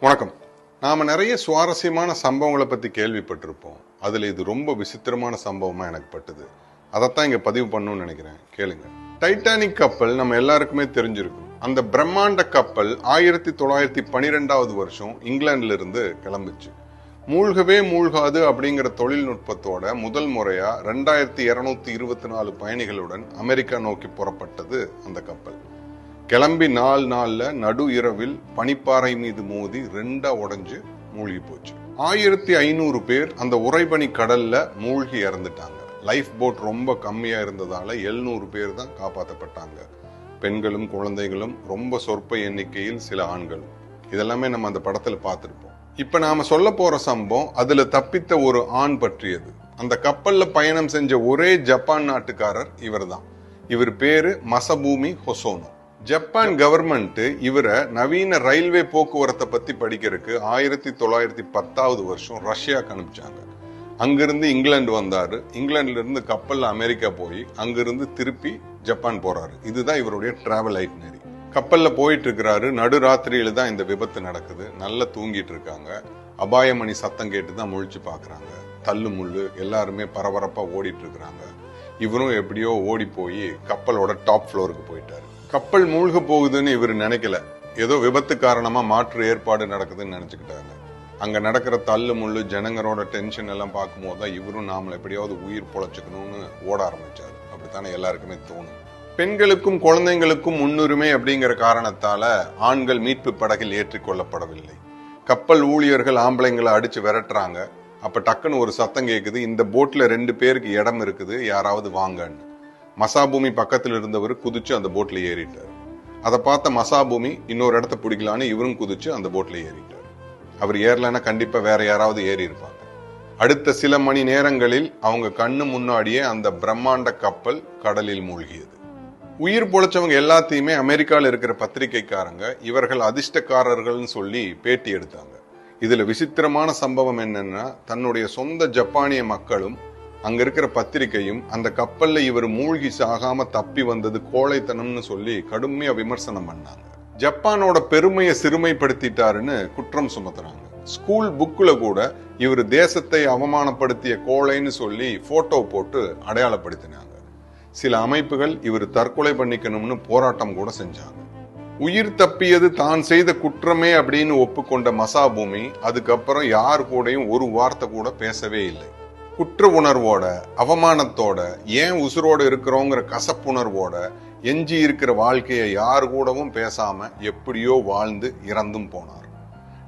வணக்கம். நாம் நிறைய சுவாரஸ்யமான சம்பவங்களை பற்றி கேள்விப்பட்டிருப்போம். அதில் இது ரொம்ப விசித்திரமான சம்பவமாக எனக்கு பட்டுது. அதைத்தான் இங்கே பதிவு பண்ணணும்னு நினைக்கிறேன். கேளுங்க. டைட்டானிக் கப்பல் நம்ம எல்லாருக்குமே தெரிஞ்சிருக்கும். அந்த பிரம்மாண்ட கப்பல் ஆயிரத்தி தொள்ளாயிரத்தி பனிரெண்டாவது வருஷம் இங்கிலாந்துல இருந்து கிளம்புச்சு. மூழ்கவே மூழ்காது அப்படிங்கிற தொழில்நுட்பத்தோட முதல் முறையா ரெண்டாயிரத்தி இருநூத்தி இருபத்தி நாலு பயணிகளுடன் அமெரிக்கா நோக்கி புறப்பட்டது அந்த கப்பல். கிளம்பி நாலு நாளில் நடு இரவில் பனிப்பாறை மீது மோதி ரெண்டா உடஞ்சு மூழ்கி போச்சு. ஆயிரத்தி ஐநூறு பேர் அந்த உறைபனி கடல்ல மூழ்கி இறந்துட்டாங்க. லைஃப் போட் ரொம்ப கம்மியா இருந்ததால எழுநூறு பேர் தான் காப்பாற்றப்பட்டாங்க பெண்களும் குழந்தைகளும் ரொம்ப சொற்ப எண்ணிக்கையில் சில ஆண்களும். இதெல்லாமே நம்ம அந்த படத்துல பார்த்துருப்போம். இப்ப நாம சொல்ல போற சம்பவம் அதுல தப்பித்த ஒரு ஆண் பற்றியது. அந்த கப்பல்ல பயணம் செஞ்ச ஒரே ஜப்பான் நாட்டுக்காரர் இவர்தான். இவர் பேரு மசபூமி ஹொசோனோ. ஜப்பான் கவர்மெண்ட் இவரை நவீன ரயில்வே போக்குவரத்தை பத்தி படிக்கிறதுக்கு ஆயிரத்தி தொள்ளாயிரத்தி பத்தாவது வருஷம் ரஷ்யாக்கு அனுப்பிச்சாங்க. அங்கிருந்து இங்கிலாந்து வந்தாரு. இங்கிலாந்துல இருந்து கப்பல்ல அமெரிக்கா போய் அங்கிருந்து திருப்பி ஜப்பான் போறாரு. இதுதான் இவருடைய டிராவல் ஐட்னரி கப்பல்ல போயிட்டு இருக்கிறாரு நடுராத்திரியில தான் இந்த விபத்து நடக்குது. நல்லா தூங்கிட்டு இருக்காங்க அபாயமணி சத்தம் கேட்டு தான் முழிச்சு பாக்குறாங்க. தள்ளு முள்ளு எல்லாருமே பரபரப்பா ஓடிட்டு இருக்கிறாங்க இவரும் எப்படியோ ஓடி போய் கப்பலோட டாப் ஃப்ளோருக்கு போயிட்டாரு. கப்பல் மூழ்க போகுதுன்னு இவர் நினைக்கல. ஏதோ விபத்து காரணமா மாற்று ஏற்பாடு நடக்குதுன்னு நினைச்சுக்கிட்டாங்க. அங்க நடக்கிற தள்ளு முள்ளு ஜனங்களோட டென்ஷன் எல்லாம் பார்க்கும்போது தான் இவரும் நாமளை எப்படியாவது உயிர் பொழைச்சுக்கணும்னு ஓட ஆரம்பிச்சாரு. அப்படித்தானே எல்லாருக்குமே தோணும். பெண்களுக்கும் குழந்தைங்களுக்கும் முன்னுரிமை அப்படிங்கிற காரணத்தால ஆண்கள் மீட்பு படகில் ஏற்றிக்கொள்ளப்படவில்லை கப்பல் ஊழியர்கள் ஆம்பளைங்களை அடிச்சு விரட்டுறாங்க. அப்ப டக்குன்னு ஒரு சத்தம் கேட்குது இந்த போட்ல ரெண்டு பேருக்கு இடம் இருக்குது. யாராவது வாங்கன்னு. மசாபூமி பக்கத்தில் இருந்தவர் குதிச்சு அந்த போட்ல ஏறிட்டார். அதை பார்த்த மசாபூமி இன்னொரு இடத்த பிடிக்கலான்னு இவரும் குதிச்சு அந்த போட்ல ஏறிட்டார். அவர் ஏறலைன்னா கண்டிப்பா வேற யாராவது ஏறி இருப்பாங்க. அடுத்த சில மணி நேரங்களில் அவங்க கண்ணு முன்னாடியே அந்த பிரம்மாண்ட கப்பல் கடலில் மூழ்கியது. உயிர் பொழைச்சவங்க எல்லாத்தையுமே அமெரிக்காவில் இருக்கிற பத்திரிகைக்காரங்க இவர்கள் அதிர்ஷ்டக்காரர்கள்னு சொல்லி பேட்டி எடுத்தாங்க. இதுல விசித்திரமான சம்பவம் என்னன்னா தன்னுடைய சொந்த ஜப்பானிய மக்களும் அங்க இருக்கிற பத்திரிகையும் அந்த கப்பல்ல இவர் மூழ்கி சாகாம தப்பி வந்தது கோழைத்தனம்னு சொல்லி கடுமையா விமர்சனம் பண்ணாங்க. ஜப்பானோட பெருமையை சிறுமைப்படுத்திட்டாருன்னு குற்றம் சுமத்துறாங்க. ஸ்கூல் புக்கில் கூட இவர் தேசத்தை அவமானப்படுத்திய கோழைன்னு சொல்லி போட்டோ போட்டு அடையாளப்படுத்தினாங்க. சில அமைப்புகள் இவர் தற்கொலை பண்ணிக்கணும்னு போராட்டம் கூட செஞ்சாங்க. உயிர் தப்பியது தான் செய்த குற்றமே அப்படின்னு ஒப்புக்கொண்ட மசாபூமி அதுக்கப்புறம் யார் கூடயும் ஒரு வார்த்தை கூட பேசவே இல்லை. குற்ற உணர்வோட அவமானத்தோட ஏன் உசுரோடு இருக்கிறோங்கிற கசப்புணர்வோட எஞ்சி இருக்கிற வாழ்க்கையை யார் கூடவும் பேசாம எப்படியோ வாழ்ந்து இறந்தும் போனார்.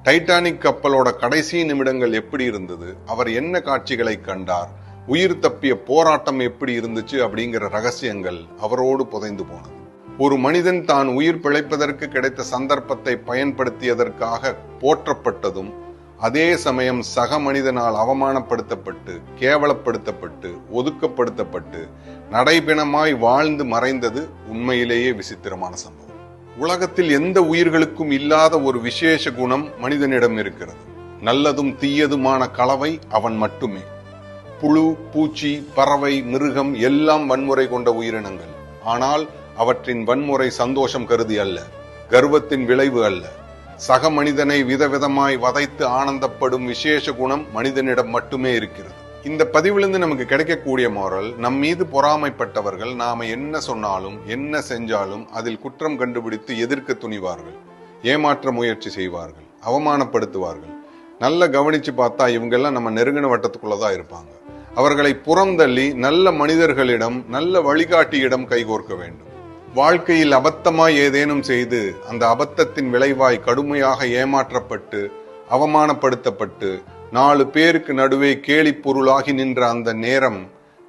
டைட்டானிக் கப்பலோட கடைசி நிமிடங்கள் எப்படி இருந்தது? அவர் என்ன காட்சிகளை கண்டார்? உயிர் தப்பிய போராட்டம் எப்படி இருந்துச்சு? அப்படிங்கிற ரகசியங்கள் அவரோடு புதைந்து போனது. ஒரு மனிதன் தான் உயிர் பிழைப்பதற்கு கிடைத்த சந்தர்ப்பத்தை பயன்படுத்தியதற்காக போற்றப்பட்டதும் அதே சமயம் சக மனிதனால் அவமானப்படுத்தப்பட்டு கேவலப்படுத்தப்பட்டு ஒதுக்கப்படுத்தப்பட்டு நடைபெணமாய் வாழ்ந்து மறைந்தது உண்மையிலேயே விசித்திரமான சம்பவம். உலகத்தில் எந்த உயிர்களுக்கும் இல்லாத ஒரு விசேஷ குணம் மனிதனிடம் இருக்கிறது. நல்லதும் தீயதுமான கலவை அவன் மட்டுமே. புழு பூச்சி பறவை மிருகம் எல்லாம் வன்முறை கொண்ட உயிரினங்கள். ஆனால் அவற்றின் வன்முறை சந்தோஷம் கருதி அல்ல கர்வத்தின் விளைவு அல்ல. சக மனிதனை விதவிதமாய் வதைத்து ஆனந்தப்படும் விசேஷ குணம் மனிதனிடம் மட்டுமே இருக்கிறது. இந்த பதிவிலிருந்து நமக்கு கிடைக்கக்கூடிய மாறல் நம் மீது பொறாமைப்பட்டவர்கள் நாம என்ன சொன்னாலும் என்ன செஞ்சாலும் அதில் குற்றம் கண்டுபிடித்து எதிர்க்க துணிவார்கள். ஏமாற்ற முயற்சி செய்வார்கள் அவமானப்படுத்துவார்கள். நல்ல கவனிச்சு பார்த்தா இவங்கெல்லாம் நம்ம நெருங்கின வட்டத்துக்குள்ளதான் இருப்பாங்க. அவர்களை புறந்தள்ளி நல்ல மனிதர்களிடம் நல்ல வழிகாட்டியிடம் கைகோர்க்க வேண்டும். வாழ்க்கையில் அபத்தமாய் ஏதேனும் செய்து அந்த அபத்தத்தின் விளைவாய் கடுமையாக ஏமாற்றப்பட்டு அவமானப்படுத்தப்பட்டு நாலு பேருக்கு நடுவே கேலி பொருளாகி நின்ற அந்த நேரம்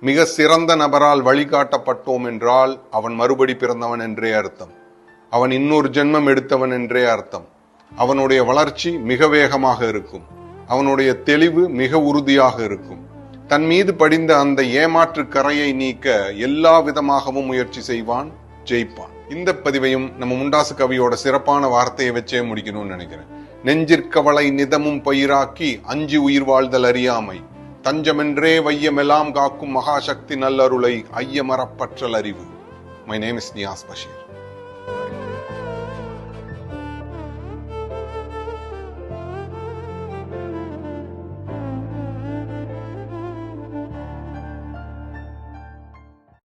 மிக சிறந்த நபரால் வழிகாட்டப்பட்டோம் என்றால் அவன் மறுபடி பிறந்தவன் என்றே அர்த்தம். அவன் இன்னொரு ஜென்மம் எடுத்தவன் என்றே அர்த்தம். அவனுடைய வளர்ச்சி மிக வேகமாக இருக்கும். அவனுடைய தெளிவு மிக உறுதியாக இருக்கும். தன் மீது படிந்த அந்த ஏமாற்று கரையை நீக்க எல்லா விதமாகவும் முயற்சி செய்வான். ஜெயிப்பான். இந்த பதிவையும் நம்ம முண்டாசு கவியோட சிறப்பான வார்த்தையை வச்சே முடிக்கணும்னு நினைக்கிறேன். நெஞ்சிற்கவளை நிதமும் பயிராக்கி அஞ்சு உயிர் வாழ்தல் அறியாமை. தஞ்சமென்றே வையமெல்லாம் காக்கும் மகாசக்தி நல்லருளை ஐயமரப்பற்றல் அறிவு. My name is Niyas Basheer